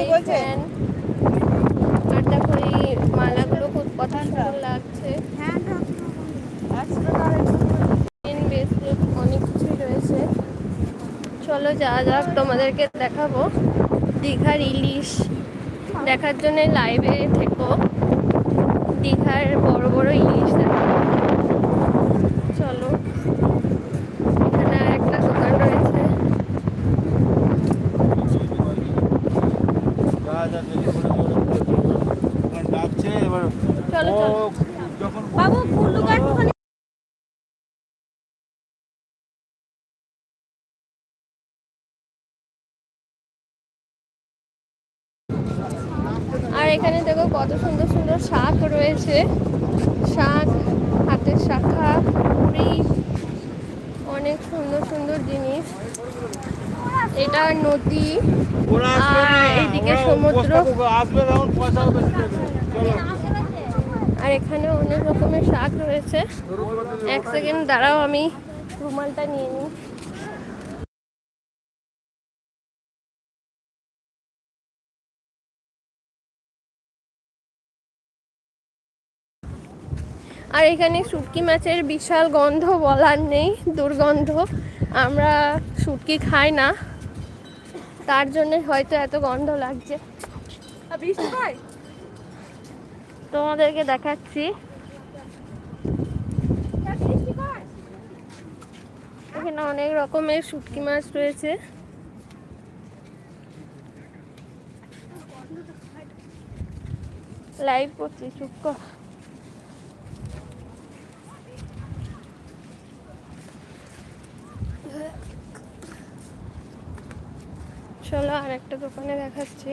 এই ফ্যান আর দেখো এই মালাগুলো খুব কত সুন্দর লাগছে। পেন ব্রেসলেট অনেক কিছুই রয়েছে। চলো যা যাক তোমাদেরকে দেখাবো। দীঘার ইলিশ দেখার জন্য লাইভে থেকো। দীঘার বড় বড় ইলিশ দেখো চলো এখানে আর একটা দোকান রয়েছে ডাকছে এবার চলো চলো। বাবু ফুল গাছ আর এখানে দেখো কত সুন্দর সুন্দর শাক রয়েছে। শাক হাতের শাখা পুরি অনেক সুন্দর সুন্দর জিনিস। এটা নদী। আর এইদিকে ওরা সমুদ্র। উপস্থাপক আসবে তখন পয়সা বেশি দেবে চলো আর এখানে অনেক রকমের শাক রয়েছে। এক সেকেন্ড দাঁড়াও, আমি রুমালটা নিয়ে নিই। আর এখানে শুটকি মাছের বিশাল গন্ধ বলার নেই, দুর্গন্ধ। আমরা শুটকি খাই না। তার জন্য হয়তো এত গন্ধ লাগছে। তোমাদেরকে দেখাচ্ছি। এখানে অনেক রকমের শুটকি মাছ রয়েছে। লাইভ করছি, চুপ কর। চলো আর একটা দোকানে দেখাচ্ছি।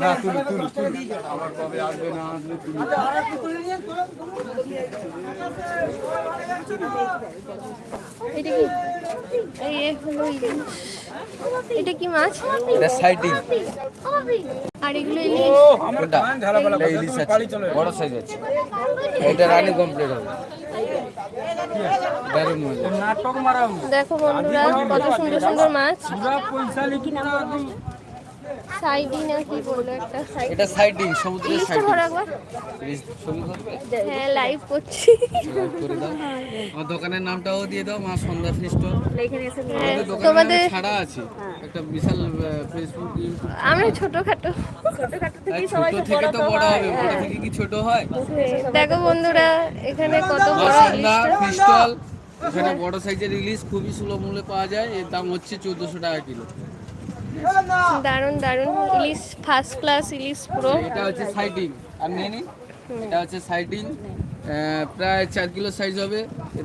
না তুলি তুলি তুলি। আবার কবে আসবে না আসবে তুলি। এটা কি? এই হলো এটা কি মাছ? এটা আর এগুলো ইলিশ? কোনটা? এটা ইলিশ আছে। বড় সাইজ আছে। এটা রানী কমপ্লিট হবে। দেখো বন্ধুরা কত সুন্দর সুন্দর মাছ। সাইডি না কি বলল একটা? সাইড এটা সাইডিং সমুদ্রের ইলিশটা ধরো একবার। হ্যাঁ লাইভ করছি। করে দাও। আমার দোকানের নামটাও দিয়ে দাও মা সন্ধ্যা ফিস্টল হ্যাঁ, তোমাদের ছাড়া আছে। একটা বিশাল ফেসবুক আমরা ছোটখাটো। ছোট থেকে তো বড় হবে বড় থেকে কি ছোট হয়? দেখো বন্ধুরা এখানে কত বড় সন্ধ্যা ফিস্টল এখানে বড় সাইজের ইলিশ খুবই সুলভ মূল্যে পাওয়া যায় এর দাম হচ্ছে চোদ্দশো টাকা কিলো। দারুণ দারুণ। ইলিশ ফার্স্ট ক্লাস ইলিশ পুরো। এটা হচ্ছে সাইডিং আর নিয়ে নিন এটা হচ্ছে সাইডিং প্রায় চার কিলো সাইজ হবে।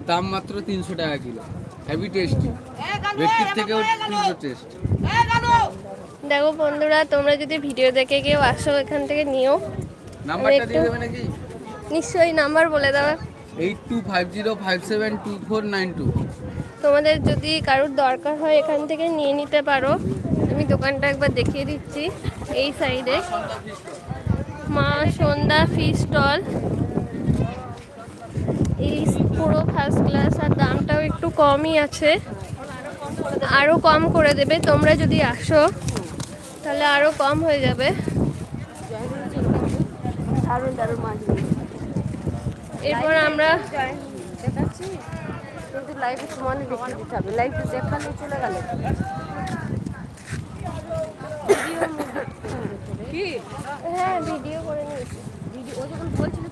দাম মাত্র তিনশো টাকা কিলো। হেভি টেস্টি ব্যক্তির থেকেও তিনশো টেস্ট দেখো বন্ধুরা তোমরা যদি ভিডিও দেখে কেউ আসো এখান থেকে নিও। নাম্বারটা দিয়ে দেবে নাকি? নিশ্চয়ই নাম্বার বলে দেওয়া eight two five zero five seven two four nine two তোমাদের যদি কারোর দরকার হয় এখান থেকে নিয়ে নিতে পারো। আমি দোকানটা একবার দেখিয়ে দিচ্ছি এই সাইডে মা সন্ধ্যা ফি স্টল এই পুরো ফার্স্ট ক্লাস আর দামটাও একটু কমই আছে। আরও কম করে দেবে। তোমরা যদি আসো, তাহলে আরও কম হয়ে যাবে। এরপর আমরা কিন্তু লাইভে সমানে দেখালে চলে গেল। কি? হ্যাঁ ভিডিও করে নিয়েছি। ভিডিও ও যখন বলছিল